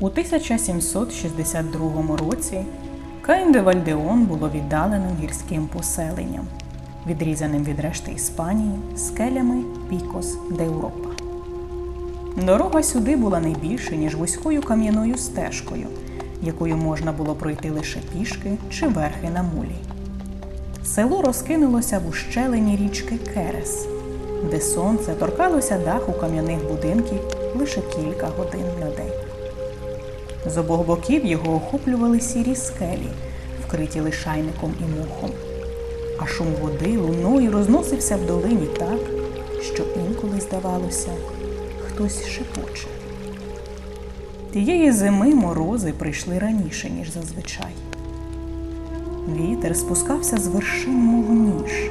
У 1762 році Каїн де Вальдеон було віддаленим гірським поселенням, відрізаним від решти Іспанії скелями Пікос де Европа. Дорога сюди була не більше, ніж вузькою кам'яною стежкою, якою можна було пройти лише пішки чи верхи на мулі. Село розкинулося в ущелині річки Керес, де сонце торкалося даху кам'яних будинків лише кілька годин на день. З обох боків його охоплювали сірі скелі, вкриті лишайником і мохом, а шум води луною розносився в долині так, що інколи здавалося, хтось шепоче. Тієї зими морози прийшли раніше, ніж зазвичай. Вітер спускався з вершин, мов ніж,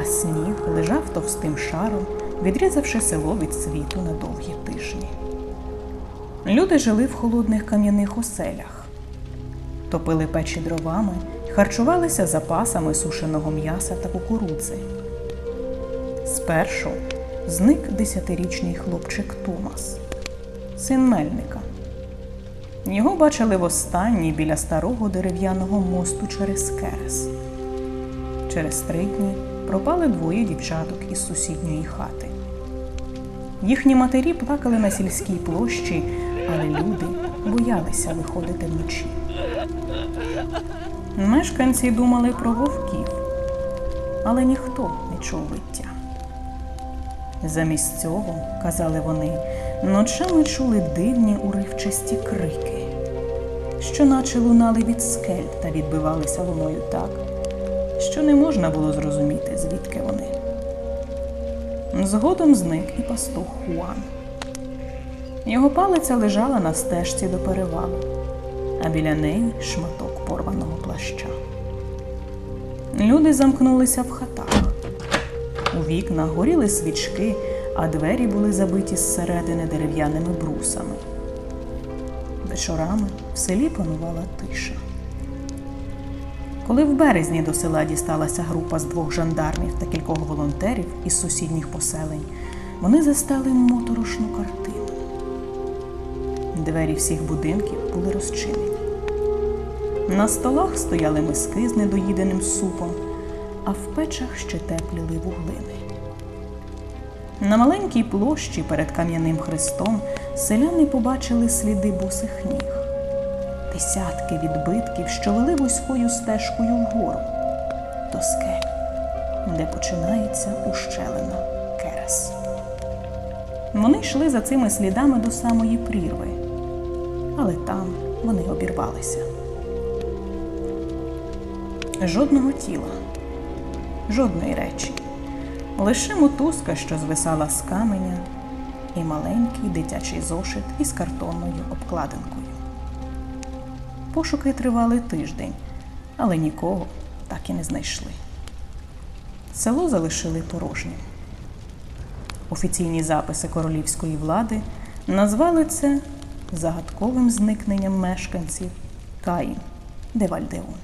а сніг лежав товстим шаром, відрізавши село від світу на довгі тижні. Люди жили в холодних кам'яних оселях, топили печі дровами, харчувалися запасами сушеного м'яса та кукурудзи. Спершу зник десятирічний хлопчик Томас, син мельника. Його бачили востаннє біля старого дерев'яного мосту через Керес. Через три дні пропали двоє дівчаток із сусідньої хати. Їхні матері плакали на сільській площі, але люди боялися виходити вночі. Мешканці думали про вовків, але ніхто не чув виття. Замість цього, казали вони, ночами чули дивні уривчасті крики, що наче лунали від скель та відбивалися луною так, що не можна було зрозуміти, звідки вони. Згодом зник і пастух Хуан. Його палиця лежала на стежці до перевалу, а біля неї шматок порваного плаща. Люди замкнулися в хатах. У вікнах горіли свічки, а двері були забиті зсередини дерев'яними брусами. Вечорами в селі панувала тиша. Коли в березні до села дісталася група з двох жандармів та кількох волонтерів із сусідніх поселень, вони застали моторошну картину. Двері всіх будинків були розчинені. На столах стояли миски з недоїденим супом, а в печах ще тепліли вуглини. На маленькій площі перед кам'яним хрестом селяни побачили сліди босих ніг, десятки відбитків, що вели вузькою стежкою вгору до скель, де починається ущелина Керес. Вони йшли за цими слідами до самої прірви, але там вони обірвалися. Жодного тіла, жодної речі, лише мотузка, що звисала з каменя, і маленький дитячий зошит із картонною обкладинкою. Пошуки тривали тиждень, але нікого так і не знайшли. Село залишили порожнім. Офіційні записи королівської влади назвали це загадковим зникненням мешканців Каїн де Вальдеон.